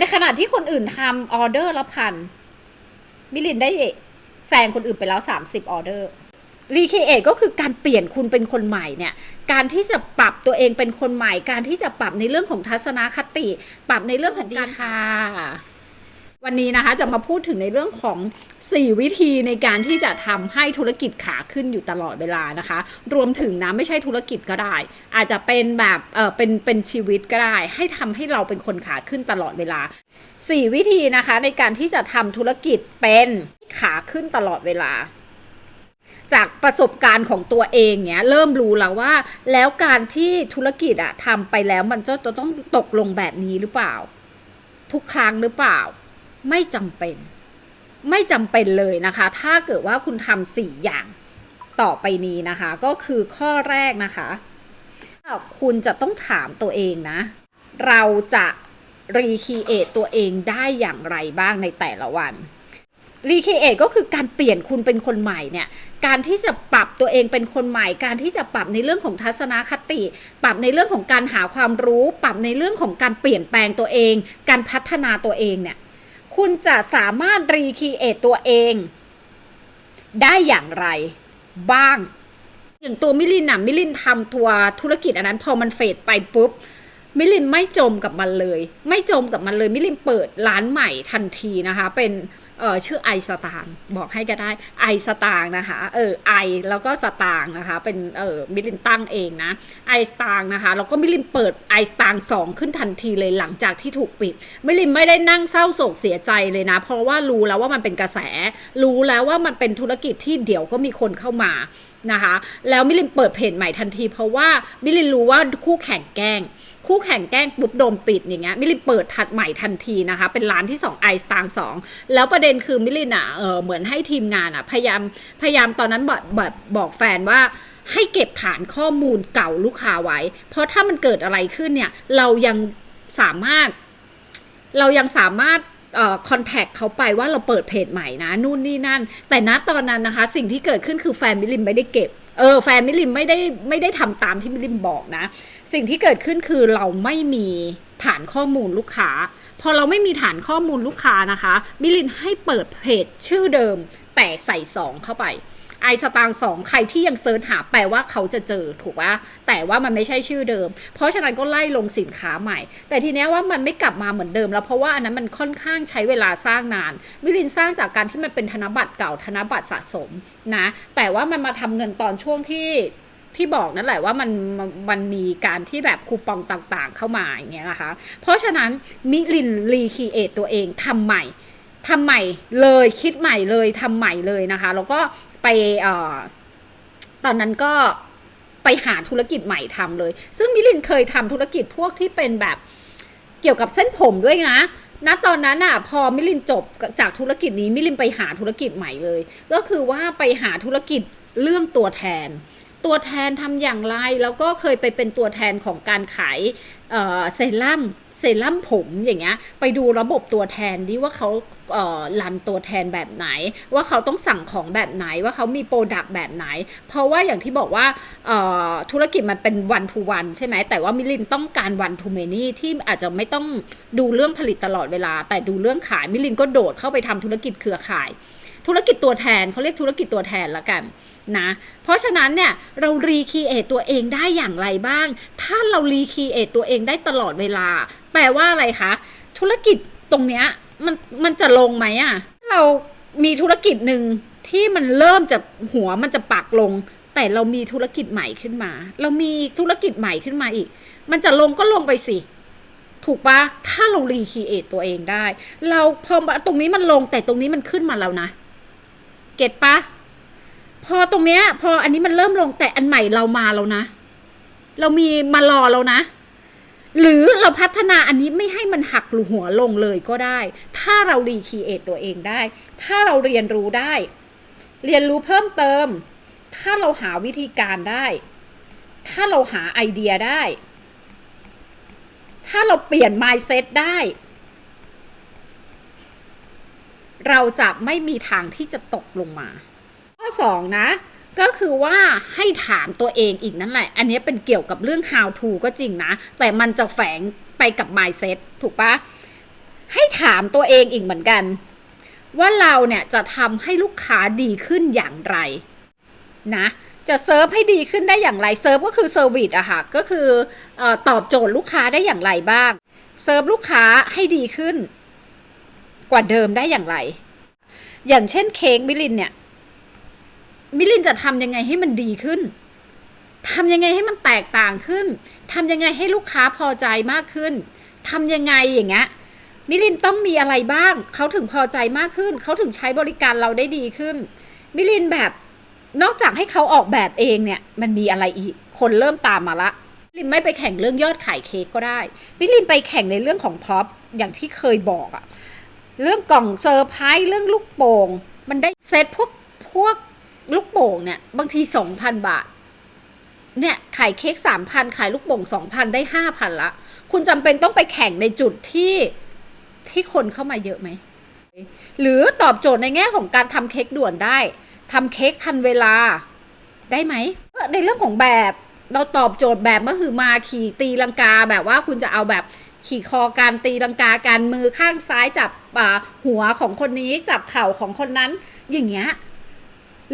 ในขณะที่คนอื่นทำออเดอร์ละพันมิลินได้แซงคนอื่นไปแล้ว 30 ออเดอร์รีเคเอทก็คือการเปลี่ยนคุณเป็นคนใหม่เนี่ย การที่จะปรับตัวเองเป็นคนใหม่ การที่จะปรับในเรื่องของทัศนคติ ปรับในเรื่องของการค่ะ วันนี้นะคะจะมาพูดถึงในเรื่องของ 4 วิธีในการที่จะทำให้ธุรกิจขาขึ้นอยู่ตลอดเวลานะคะ รวมถึงนะไม่ใช่ธุรกิจก็ได้ อาจจะเป็นแบบเออเป็นเป็นชีวิตก็ได้ ให้ทำให้เราเป็นคนขาขึ้นตลอดเวลา 4 วิธีนะคะในการที่จะทำธุรกิจเป็นขาขึ้นตลอดเวลาจากประสบการณ์ของตัวเองเนี้ยเริ่มรู้แล้วว่า แล้วการที่ธุรกิจอะทำไปแล้วมันจะต้องตกลงแบบนี้หรือเปล่า ทุกครั้งหรือเปล่า ไม่จำเป็น ไม่จำเป็นเลยนะคะ ถ้าเกิดว่าคุณทำสี่อย่างต่อไปนี้นะคะ ก็คือข้อแรกนะคะคุณจะต้องถามตัวเองนะ เราจะรีคีเอทตัวเองได้อย่างไรบ้างในแต่ละวันรีคีเอทก็คือการเปลี่ยนคุณเป็นคนใหม่เนี่ยการที่จะปรับตัวเองเป็นคนใหม่ การที่จะปรับในเรื่องของทัศนคติ ปรับในเรื่องของการหาความรู้ ปรับในเรื่องของการเปลี่ยนแปลงตัวเอง การพัฒนาตัวเองเนี่ย คุณจะสามารถรีคีเอทตัวเอง ได้อย่างไร บ้าง อย่างตัวมิลินนะมิลินทำตัวธุรกิจอันนั้น พอมันเฟดไปปุ๊บ มิลินไม่จมกับมันเลย ไม่จมกับมันเลย มิลินเปิดร้านใหม่ทันทีนะคะ เป็น เออชื่อไอสตางบอกให้ก็ได้ไอสตางนะคะเออไอแล้วก็สตางนะคะ เป็นเออมิลินตั้งเองนะไอสตางนะคะแล้วก็มิลินเปิดไอสตางสองขึ้นทันทีเลยหลังจากที่ถูกปิด มิลินไม่ได้นั่งเศร้าโศกเสียใจเลยนะ เพราะว่ารู้แล้วว่ามันเป็นกระแส รู้แล้วว่ามันเป็นธุรกิจที่เดี๋ยวก็มีคนเข้ามานะคะ แล้วมิลินเปิดเพจใหม่ทันที เพราะว่ามิลินรู้ว่าคู่แข่งแกล้ง คู่แข่งแกล้งปุ๊บโดนปิดอย่างเงี้ยมิลินเปิดถัดใหม่ทันทีนะคะ เป็นร้านที่2ไอสตางสองแล้วประเด็นคือมิลินอะเออเหมือนให้ทีมงานอะพยายามพยายามตอนนั้นบอกแบบบอกแฟนว่าให้เก็บฐานข้อมูลเก่าลูกค้าไว้ เพราะถ้ามันเกิดอะไรขึ้นเนี่ย เรายังสามารถ เรายังสามารถเอ่อคอนแทคเขาไปว่าเราเปิดเพจใหม่นะ นู่นนี่นั่น แต่ณตอนนั้นนะคะ สิ่งที่เกิดขึ้นคือแฟนมิลินไม่ได้เก็บ เออ แฟนมิลินไม่ได้ไม่ได้ทำตามที่มิลินบอกนะ สิ่งที่เกิดขึ้นคือเราไม่มีฐานข้อมูลลูกค้า พอเราไม่มีฐานข้อมูลลูกค้านะคะ มิลินให้เปิดเพจชื่อเดิม แต่ใส่สองเข้าไปไอสตางสองใครที่ยังเซิร์ชหาแปลว่าเขาจะเจอถูกปะแต่ว่ามันไม่ใช่ชื่อเดิม เพราะฉะนั้นก็ไล่ลงสินค้าใหม่ แต่ทีเนี้ยว่ามันไม่กลับมาเหมือนเดิม แล้วเพราะว่าอันนั้นมันค่อนข้างใช้เวลาสร้างนานมิลินสร้างจากการที่มันเป็นธนบัตรเก่าธนบัตรสะสมนะแต่ว่ามันมาทำเงินตอนช่วงที่ ที่บอกนั่นแหละว่ามันมันมีการที่แบบคูปองต่างๆ เข้ามาอย่างเงี้ยนะคะ เพราะฉะนั้นมิลินรีคีเอทตัวเองทำใหม่ทำใหม่เลยคิดใหม่เลยทำใหม่เลยนะคะ แล้วก็ไปออตอนนั้นก็ไปหาธุรกิจใหม่ทำเลย ซึ่งมิลินเคยทำธุรกิจพวกที่เป็นแบบเกี่ยวกับเส้นผมด้วยนะณตอนนั้นอะพอมิลินจบจากธุรกิจนี้มิลินไปหาธุรกิจใหม่เลย ก็คือว่าไปหาธุรกิจเรื่องตัวแทน ตัวแทนทำอย่างไร แล้วก็เคยไปเป็นตัวแทนของการขายเซรั่มเซรั่มผมอย่างเงี้ยไปดูระบบตัวแทนดิว่าเขาเอ่อรันตัวแทนแบบไหน ว่าเขาต้องสั่งของแบบไหนว่าเขามีโปรดักต์แบบไหน เพราะว่าอย่างที่บอกว่าเอ่อธุรกิจมันเป็นวันทูวันใช่ไหมแต่ว่ามิลินต้องการวันทูเมนี่ที่อาจจะไม่ต้องดูเรื่องผลิตตลอดเวลา แต่ดูเรื่องขายมิลินก็โดดเข้าไปทำธุรกิจเครือข่าย ธุรกิจตัวแทนเขาเรียกธุรกิจตัวแทนละกันนะเพราะฉะนั้นเนี่ยเรารีคีเอทตัวเองได้อย่างไรบ้าง ถ้าเรารีคีเอทตัวเองได้ตลอดเวลา แปลว่าอะไรคะ ธุรกิจตรงเนี้ยมันมันจะลงไหมอะ่ะ เรามีธุรกิจหนึ่งที่มันเริ่มจะหัวมันจะปักลง แต่เรามีธุรกิจใหม่ขึ้นมา เรามีธุรกิจใหม่ขึ้นมาอีก มันจะลงก็ลงไปสิ ถูกปะถ้าเรารีคีเอทตัวเองได้ เราพอตรงนี้มันลงแต่ตรงนี้มันขึ้นมาแล้วนะ เก็ตปะพอตรงเนี้ย พออันนี้มันเริ่มลงแต่อันใหม่เรามาแล้วนะ เรามีมารอแล้วนะ หรือเราพัฒนาอันนี้ไม่ให้มันหักหรือหัวลงเลยก็ได้ ถ้าเรารีคีเอทตัวเองได้ ถ้าเราเรียนรู้ได้ เรียนรู้เพิ่มเติม ถ้าเราหาวิธีการได้ ถ้าเราหาไอเดียได้ ถ้าเราเปลี่ยน mindset ได้ เราจะไม่มีทางที่จะตกลงมา ข้อสองนะก็คือว่าให้ถามตัวเองอีกนั่นแหละ อันนี้เป็นเกี่ยวกับเรื่อง how to ก็จริงนะ แต่มันจะแฝงไปกับ mindset ถูกปะให้ถามตัวเองอีกเหมือนกัน ว่าเราเนี่ยจะทำให้ลูกค้าดีขึ้นอย่างไรนะจะเซิร์ฟให้ดีขึ้นได้อย่างไรเซิร์ฟก็คือเซอร์วิสอะค่ะก็คืออตอบโจทย์ลูกค้าได้อย่างไรบ้างเซิร์ฟลูกค้าให้ดีขึ้น ว่าเดิมได้อย่างไร อย่างเช่นเค้กมิลินเนี่ย มิลินจะทำยังไงให้มันดีขึ้นทำยังไงให้มันแตกต่างขึ้นทำยังไงให้ลูกค้าพอใจมากขึ้นทำยังไงอย่างเงี้ยมิลินต้องมีอะไรบ้าง เขาถึงพอใจมากขึ้น เขาถึงใช้บริการเราได้ดีขึ้น มิลินแบบนอกจากให้เขาออกแบบเองเนี่ย มันมีอะไรอีก คนเริ่มตามมาละมิลินไม่ไปแข่งเรื่องยอดขายเค้กก็ได้ มิลินไปแข่งในเรื่องของพ็อปอย่างที่เคยบอกอะ เรื่องกล่องเซอร์ไพรส์เรื่องลูกโป่ง มันได้เซตพวกพวกลูกโป่งเนี่ย บางทีสองพันบาท เนี่ยขายเค้กสามพันขายลูกโป่งสองพันได้ห้าพันละ คุณจำเป็นต้องไปแข่งในจุดที่ที่คนเข้ามาเยอะไหม หรือตอบโจทย์ในแง่ของการทำเค้กด่วนได้ทำเค้กทันเวลาได้ไหม ในเรื่องของแบบเราตอบโจทย์แบบเมื่อคือมาขี่ตีลังกาแบบว่าคุณจะเอาแบบ ขี่คอการตีลังกาการมือข้างซ้ายจับหัวของคนนี้จับเข่าของคนนั้น อย่างเงี้ย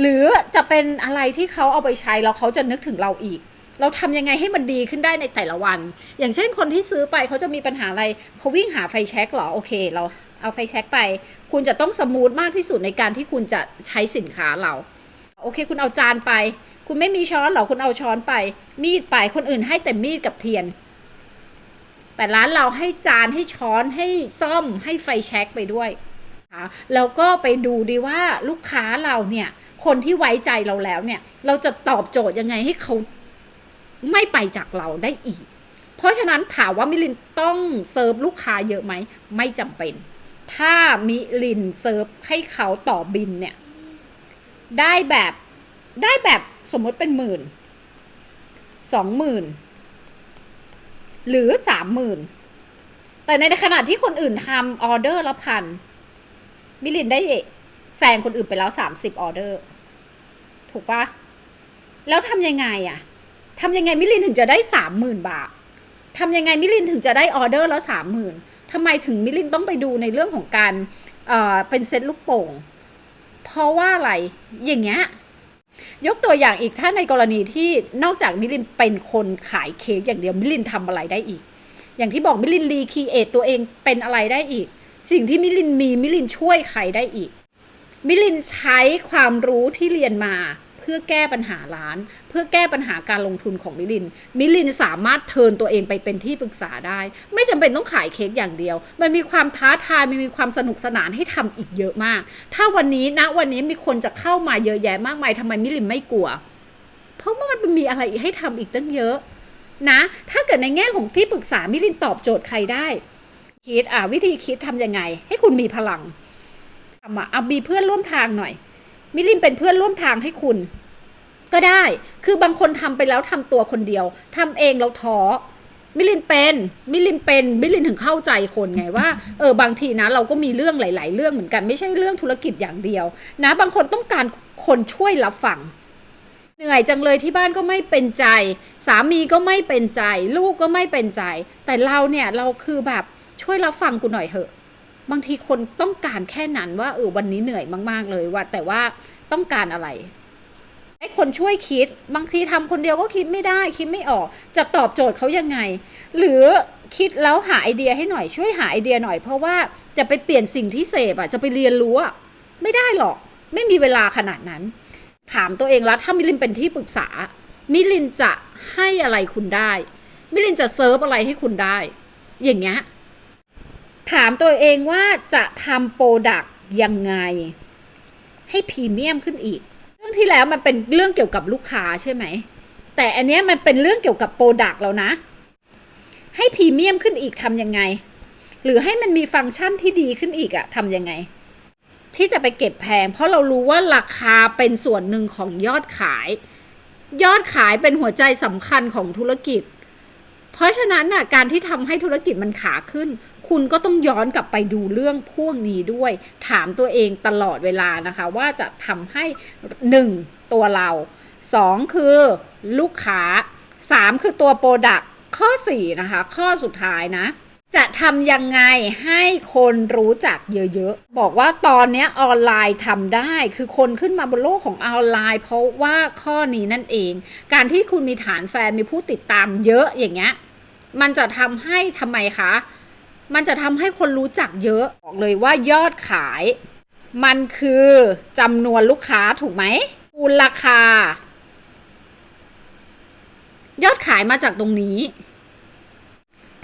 หรือจะเป็นอะไรที่เขาเอาไปใช้แล้วเขาจะนึกถึงเราอีก เราทำยังไงให้มันดีขึ้นได้ในแต่ละวัน อย่างเช่นคนที่ซื้อไปเขาจะมีปัญหาอะไรเขาวิ่งหาไฟแช็กเหรอโอเค เราเอาไฟแช็กไป คุณจะต้องสมูทมากที่สุดในการที่คุณจะใช้สินค้าเรา โอเค คุณเอาจานไป คุณไม่มีช้อนเหรอคุณเอาช้อนไป มีดไปคนอื่นให้แต่มีดกับเทียน แต่ร้านเราให้จานให้ช้อนให้ซ่อมให้ไฟแช็กไปด้วยนะคะแล้วก็ไปดูดีว่าลูกค้าเราเนี่ย คนที่ไว้ใจเราแล้วเนี่ย เราจะตอบโจทย์ยังไงให้เขาไม่ไปจากเราได้อีก เพราะฉะนั้นถามว่ามิลินต้องเซิร์ฟลูกค้าเยอะไหม ไม่จำเป็น ถ้ามิลินเซิร์ฟให้เขาต่อบินเนี่ย ได้แบบได้แบบสมมติเป็นหมื่นสองหมื่น หรือสามหมื่นแต่ในขณะที่คนอื่นทำออเดอร์ละพันมิลินได้แซงคนอื่นไปแล้วสามสิบออเดอร์ ถูกปะแล้วทำยังไงอะทำยังไงมิลินถึงจะได้สามหมื่นบาททำยังไงมิลินถึงจะได้ออเดอร์แล้วสามหมื่นทำไมถึงมิลินต้องไปดูในเรื่องของการเเป็นเซตลูกโป่ง เพราะว่าอะไรอย่างเงี้ย ยกตัวอย่างอีกถ้าในกรณีที่นอกจากมิลินเป็นคนขายเค้กอย่างเดียวมิลินทำอะไรได้อีก อย่างที่บอกมิลินรีคีเอทตัวเองเป็นอะไรได้อีก สิ่งที่มิลินมีมิลินช่วยใครได้อีก มิลินใช้ความรู้ที่เรียนมา เพื่อแก้ปัญหาร้าน เพื่อแก้ปัญหาการลงทุนของมิลิน มิลินสามารถเทินตัวเองไปเป็นที่ปรึกษาได้ ไม่จำเป็นต้องขายเค้กอย่างเดียว มันมีความท้าทายมันมีความสนุกสนานให้ทำอีกเยอะมาก ถ้าวันนี้ณวันนี้มีคนจะเข้ามาเยอะแยะมากมายทำไมมิลินไม่กลัว เพราะว่ามันมีอะไรอีกให้ทำอีกตั้งเยอะนะ ถ้าเกิดในแง่ของที่ปรึกษามิลินตอบโจทย์ใครได้คิดอะวิธีคิดทำยังไง ให้คุณมีพลังทำอะเอามีเพื่อนร่วมทางหน่อย มิลินเป็นเพื่อนร่วมทางให้คุณ ก็ได้ คือบางคนทำไปแล้วทำตัวคนเดียวทำเองแล้วท้อมิลินเป็นมิลินเป็นมิลินถึงเข้าใจคนไงว่าเออบางทีนะเราก็มีเรื่องหลาย ๆ เรื่องเหมือนกันไม่ใช่เรื่องธุรกิจอย่างเดียว นะ บางคนต้องการคนช่วยรับฟังเหนื่อยจังเลยที่บ้านก็ไม่เป็นใจ สามีก็ไม่เป็นใจ ลูกก็ไม่เป็นใจ แต่เราเนี่ยเราคือแบบช่วยรับฟังกูหน่อยเถอะ บางทีคนต้องการแค่นั้นว่าเออวันนี้เหนื่อยมาก ๆ เลยว่า แต่ว่าต้องการอะไรให้คนช่วยคิดบางทีทำคนเดียวก็คิดไม่ได้คิดไม่ออก จะตอบโจทย์เขายังไง หรือคิดแล้วหาไอเดียให้หน่อยช่วยหาไอเดียหน่อย เพราะว่าจะไปเปลี่ยนสิ่งที่เสพอะจะไปเรียนรู้อะไม่ได้หรอก ไม่มีเวลาขนาดนั้น ถามตัวเองแล้วถ้ามิลินเป็นที่ปรึกษา มิลินจะให้อะไรคุณได้ มิลินจะเซิร์ฟอะไรให้คุณได้ อย่างเงี้ย ถามตัวเองว่าจะทำโปรดักต์ยังไง ให้พรีเมียมขึ้นอีก เรื่องที่แล้วมันเป็นเรื่องเกี่ยวกับลูกค้าใช่ไหม แต่อันเนี้ยมันเป็นเรื่องเกี่ยวกับโปรดักต์แล้วนะ ให้พรีเมียมขึ้นอีกทำยังไง หรือให้มันมีฟังก์ชันที่ดีขึ้นอีกอะทำยังไง ที่จะไปเก็บแพง เพราะเรารู้ว่าราคาเป็นส่วนหนึ่งของยอดขาย ยอดขายเป็นหัวใจสำคัญของธุรกิจ เพราะฉะนั้นน่ะการที่ทำให้ธุรกิจมันขาขึ้น คุณก็ต้องย้อนกลับไปดูเรื่องพวกนี้ด้วย ถามตัวเองตลอดเวลานะคะ ว่าจะทำให้หนึ่งตัวเราสองคือลูกค้าสามคือตัวโปรดักข้อสี่นะคะ ข้อสุดท้ายนะจะทำยังไงให้คนรู้จักเยอะๆ บอกว่าตอนนี้ออนไลน์ทำได้ คือคนขึ้นมาบนโลกของออนไลน์ เพราะว่าข้อนี้นั่นเอง การที่คุณมีฐานแฟนมีผู้ติดตามเยอะอย่างเงี้ย มันจะทำให้ทำไมคะ มันจะทำให้คนรู้จักเยอะบอกเลยว่ายอดขาย มันคือจำนวนลูกค้าถูกไหมคูณราคา ยอดขายมาจากตรงนี้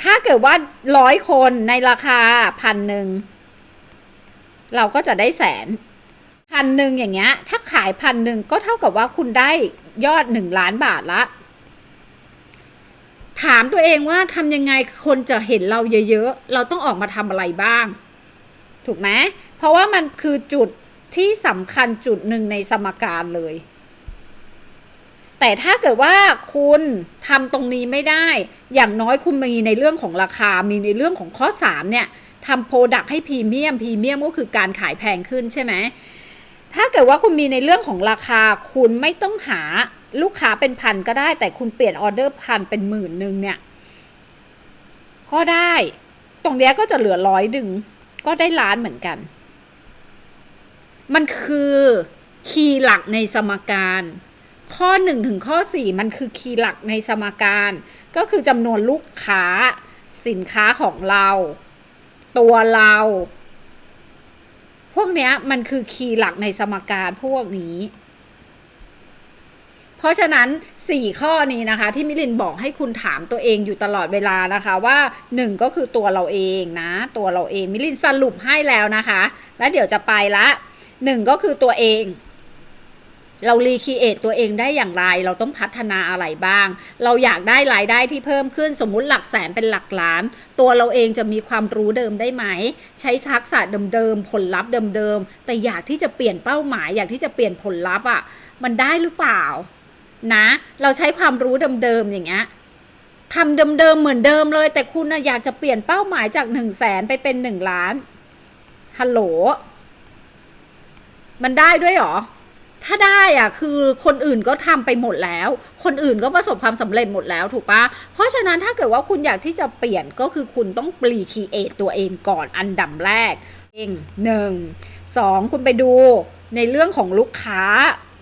ถ้าเกิดว่าร้อยคนในราคาพันหนึ่งเราก็จะได้แสนพันหนึ่งอย่างเงี้ย ถ้าขายพันหนึ่งก็เท่ากับว่าคุณได้ยอดหนึ่งล้านบาทละ ถามตัวเองว่าทำยังไงคนจะเห็นเราเยอะๆ เราต้องออกมาทำอะไรบ้าง ถูกไหมเพราะว่ามันคือจุดที่สำคัญจุดหนึ่งในสมการเลย แต่ถ้าเกิดว่าคุณทำตรงนี้ไม่ได้ อย่างน้อยคุณมีในเรื่องของราคา มีในเรื่องของข้อ 3 เนี่ยทำโปรดักให้พรีเมียมพรีเมียมก็คือการขายแพงขึ้นใช่ไหมถ้าเกิดว่าคุณมีในเรื่องของราคาคุณไม่ต้องหา ลูกค้าเป็นพันก็ได้ แต่คุณเปลี่ยนออเดอร์พันเป็นหมื่นหนึ่งเนี่ย ก็ได้ ตรงเนี้ยก็จะเหลือร้อยหนึ่งก็ได้ล้านเหมือนกัน มันคือคีย์หลักในสมการ ข้อหนึ่งถึงข้อสี่มันคือคีย์หลักในสมการ ก็คือจำนวนลูกค้า สินค้าของเรา ตัวเรา พวกเนี้ยมันคือคีย์หลักในสมการพวกนี้ ราะฉะนั้นสี่ข้อนี้นะคะที่มิลินบอกให้คุณถามตัวเองอยู่ตลอดเวลานะคะว่าหนึ่งก็คือตัวเราเองนะ ตัวเราเองมิลินสรุปให้แล้วนะคะ แล้วเดี๋ยวจะไปละหนึ่งก็คือตัวเองเรารีคีเอทตัวเองได้อย่างไร เราต้องพัฒนาอะไรบ้าง เราอยากได้รายได้ที่เพิ่มขึ้นสมมุติหลักแสนเป็นหลักล้าน ตัวเราเองจะมีความรู้เดิมได้ไหม ใช้ทักษะเดิมๆผลลัพธ์เดิมๆแต่อยากที่จะเปลี่ยนเป้าหมาย อยากที่จะเปลี่ยนผลลัพธ์อะมันได้หรือเปล่า นะ เราใช้ความรู้เดิมๆอย่างเงี้ยทำเดิมๆเหมือนเดิมเลย แต่คุณนะอยากจะเปลี่ยนเป้าหมายจากหนึ่งแสนไปเป็นหนึ่งล้านฮัลโหล มันได้ด้วยหรอ ถ้าได้อะคือคนอื่นก็ทำไปหมดแล้ว คนอื่นก็ประสบความสำเร็จหมดแล้วถูกปะเพราะฉะนั้นถ้าเกิดว่าคุณอยากที่จะเปลี่ยนก็คือคุณต้องปรีคีเอทตัวเองก่อนอันดับแรก เองหนึ่งสองคุณไปดูในเรื่องของลูกค้า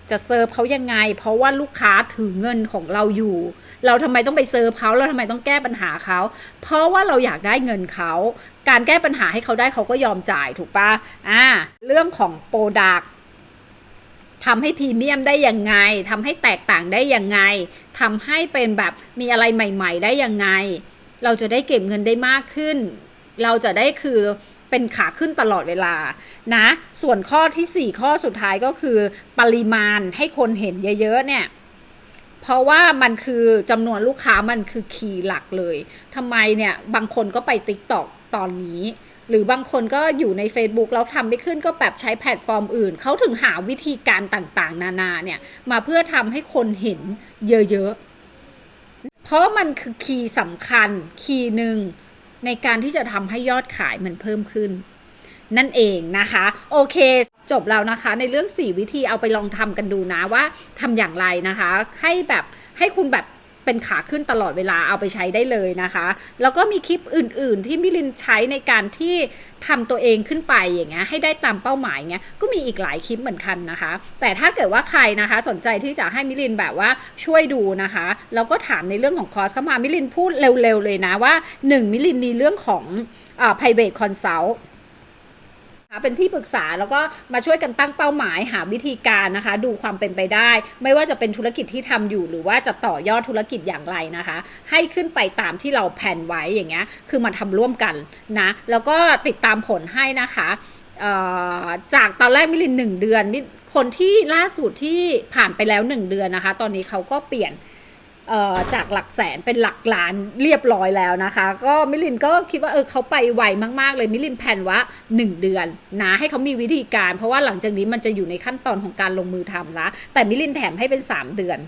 จะเซิร์ฟเขายังไง เพราะว่าลูกค้าถือเงินของเราอยู่ เราทำไมต้องไปเซิร์ฟเขาเราทำไมต้องแก้ปัญหาเขาเพราะว่าเราอยากได้เงินเขาการแก้ปัญหาให้เขาได้เขาก็ยอมจ่ายถูกปะอ่าเรื่องของโปรดักทำให้พรีเมียมได้ยังไงทำให้แตกต่างได้ยังไงทำให้เป็นแบบมีอะไรใหม่ ๆ ได้ยังไง เราจะได้เก็บเงินได้มากขึ้น เราจะได้คือ เป็นขาขึ้นตลอดเวลานะ ส่วนข้อที่ 4 ข้อสุดท้ายก็คือปริมาณให้คนเห็นเยอะๆเนี่ยเพราะว่ามันคือจำนวนลูกค้ามันคือคีย์หลักเลยทำไมเนี่ยบางคนก็ไป t ิ k t o k ตอนนี้ หรือบางคนก็อยู่ใน Facebook แล้วทำไม่ขึ้นก็แบบใช้แพลตฟอร์มอื่น เขาถึงหาวิธีการต่างๆ นานาเนี่ย มาเพื่อทำให้คนเห็นเยอะๆ เพราะมันคือคีย์สำคัญคีย์หนึ่ง ในการที่จะทำให้ยอดขายมันเพิ่มขึ้น นั่นเองนะคะ โอเค จบแล้วนะคะ ในเรื่อง 4 วิธีเอาไปลองทำกันดูนะว่าทำอย่างไรนะคะ ให้แบบให้คุณแบบ เป็นขาขึ้นตลอดเวลาเอาไปใช้ได้เลยนะคะ แล้วก็มีคลิปอื่น ๆ ที่มิลินใช้ในการที่ทำตัวเองขึ้นไปอย่างเงี้ยให้ได้ตามเป้าหมายเงี้ยก็มีอีกหลายคลิปเหมือนกันนะคะ แต่ถ้าเกิดว่าใครนะคะสนใจที่จะให้มิลินแบบว่าช่วยดูนะคะแล้วก็ถามในเรื่องของคอร์สเข้ามามิลินพูดเร็ว ๆ เลยนะว่า 1 มิลินมีเรื่องของอ่า private consult เป็นที่ปรึกษาแล้วก็มาช่วยกันตั้งเป้าหมายหาวิธีการนะคะ ดูความเป็นไปได้ ไม่ว่าจะเป็นธุรกิจที่ทำอยู่ หรือว่าจะต่อยอดธุรกิจอย่างไรนะคะ ให้ขึ้นไปตามที่เราแผนไว้อย่างเงี้ยคือมาทำร่วมกันนะแล้วก็ติดตามผลให้นะคะจากตอนแรกมิลินหนึ่งเดือนคนที่ล่าสุดที่ผ่านไปแล้วหนึ่งเดือนนะคะ ตอนนี้เขาก็เปลี่ยน จากหลักแสนเป็นหลักล้านเรียบร้อยแล้วนะคะ ก็มิลินก็คิดว่าเออเขาไปไวมากๆ เลยมิลินแผนว่า 1 เดือนนะให้เขามีวิธีการ เพราะว่าหลังจากนี้มันจะอยู่ในขั้นตอนของการลงมือทำละแต่มิลินแถมให้เป็น 3 เดือน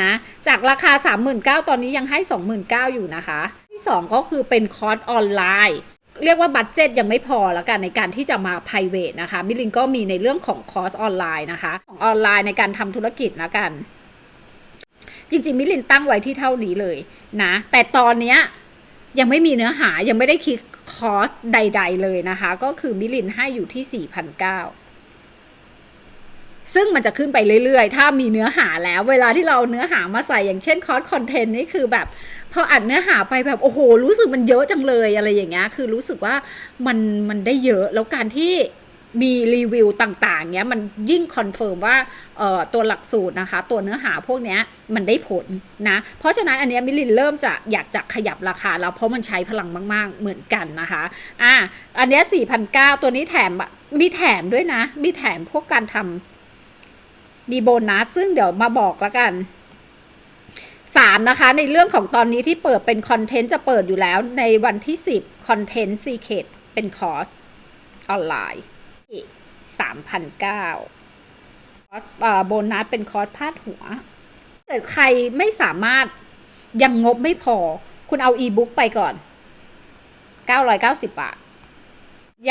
นะจากราคา 39,000ตอนนี้ยังให้ 29,000อยู่นะคะ ที่ 2 ก็คือเป็นคอร์สออนไลน์เรียกว่าบัตเจ็ตยังไม่พอแล้วกันในการที่จะมา p r i v a t นะคะมิลินก็มีในเรื่องของคอร์สออนไลน์นะคะ ของออนไลน์ในการทำธุรกิจแล้วกัน จริง ๆ มิลินตั้งไว้ที่เท่านี้เลยนะ แต่ตอนเนี้ยยังไม่มีเนื้อหายังไม่ได้คิดคอร์สใด ๆ เลยนะคะ ก็คือมิลินให้อยู่ที่ 4,900 ซึ่งมันจะขึ้นไปเรื่อยๆ ถ้ามีเนื้อหาแล้ว เวลาที่เราเอาเนื้อหามาใส่อย่างเช่นคอร์สคอนเทนต์นี่คือแบบพออัดเนื้อหาไปแบบโอ้โห รู้สึกมันเยอะจังเลยอะไรอย่างเงี้ยคือรู้สึกว่ามันมันได้เยอะแล้วการที่ มีรีวิวต่างๆเนี้ยมันยิ่งคอนเฟิร์มว่าตัวหลักสูตรนะคะ ตัวเนื้อหาพวกเนี้ยมันได้ผลนะ เพราะฉะนั้นอันเนี้ยมิลินเริ่มจะอยากจะขยับราคาแล้วเพราะมันใช้พลังมาก ๆ เหมือนกันนะคะอะอันเนี้ย4,900ตัวนี้แถมมีแถมด้วยนะ มีแถมพวกการทำมีโบนัสซึ่งเดี๋ยวมาบอกแล้วกันสามนะคะ ในเรื่องของตอนนี้ที่เปิดเป็นคอนเทนต์จะเปิดอยู่แล้วในวันที่สิบคอนเทนต์ซีเคดเป็นคอร์สออนไลน์ สามพันเก้าคอสโบนัสเป็นคอร์สพาดหัวเกิดใครไม่สามารถยังงบไม่พอ คุณเอาอีบุ๊กไปก่อนเก้าร้อยเก้าสิบบาท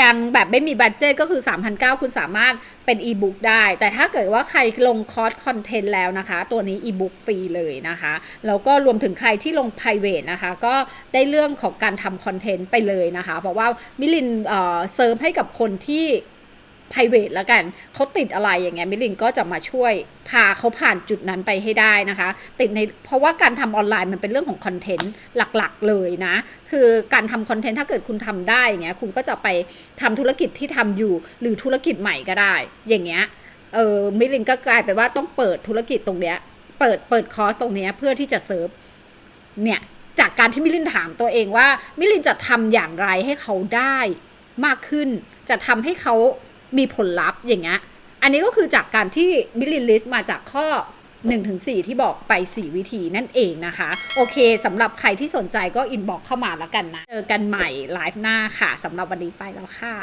ยังแบบไม่มีบัตเจตก็คือ 3,900 คุณสามารถเป็นอีบุ๊กได้ แต่ถ้าเกิดว่าใครลงคอร์สคอนเทนต์แล้วนะคะ ตัวนี้อีบุ๊กฟรีเลยนะคะ แล้วก็รวมถึงใครที่ลง p r i v a t นะคะ ก็ได้เรื่องของการทำคอนเทนต์ไปเลยนะคะ เพราะว่ามิลินเอ่อเซิร์ฟให้กับคนที่ private แล้วกันเขาติดอะไรอย่างเงี้ยมิลินก็จะมาช่วยพาเขาผ่านจุดนั้นไปให้ได้นะคะ ติดในเพราะว่าการทำออนไลน์มันเป็นเรื่องของคอนเทนต์หลักๆเลยนะ คือการทำคอนเทนต์ถ้าเกิดคุณทำได้อย่างเงี้ยคุณก็จะไปทำธุรกิจที่ทำอยู่หรือธุรกิจใหม่ก็ได้ อย่างเงี้ยเออมิลินก็กลายเป็นว่าต้องเปิดธุรกิจตรงเนี้ยเปิดเปิดคอร์สตรงเนี้ยเพื่อที่จะเซิร์ฟเนี่ยจากการที่มิลินถามตัวเองว่ามิลินจะทำอย่างไรให้เขาได้มากขึ้น จะทำให้เขา มีผลลัพธ์อย่างเงี้ย อันนี้ก็คือจากการที่บิลลินลิสต์มาจากข้อ1-4ที่บอกไป 4 วิธีนั่นเองนะคะ โอเคสำหรับใครที่สนใจก็อินบอกเข้ามาแล้วกันนะ เจอกันใหม่ไลฟ์หน้าค่ะสำหรับวันนี้ไปแล้วค่ะ